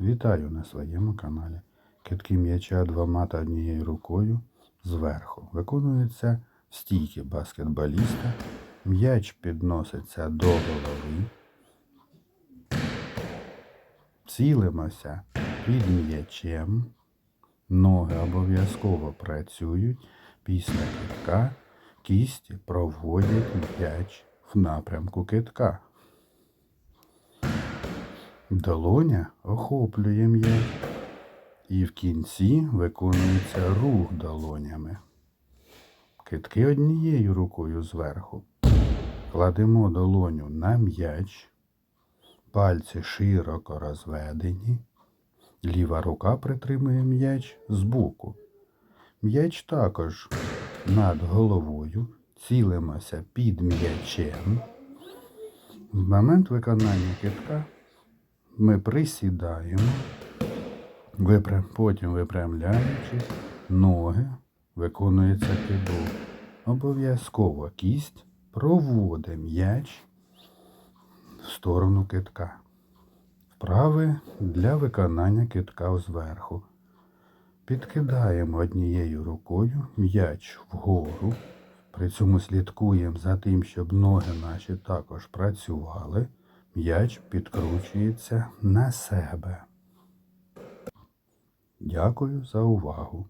Вітаю на своєму каналі. Китки м'яча двома та однією рукою зверху. Виконується в стійки баскетболіста. М'яч підноситься до голови. Цілимося під м'ячем. Ноги обов'язково працюють. Після китка кісті проводять м'яч в напрямку китка. Долоня охоплює м'яч. І в кінці виконується рух долонями. Китки однією рукою зверху. Кладемо долоню на м'яч. Пальці широко розведені. Ліва рука притримує м'яч збоку. М'яч також над головою. Цілимося під м'ячем. В момент виконання китка ми присідаємо, випрям, потім випрямляючись, ноги, виконується кидок. Обов'язково кість проводить м'яч в сторону китка. Вправи для виконання китка зверху. Підкидаємо однією рукою м'яч вгору. При цьому слідкуємо за тим, щоб ноги наші також працювали. М'яч підкручується на себе. Дякую за увагу.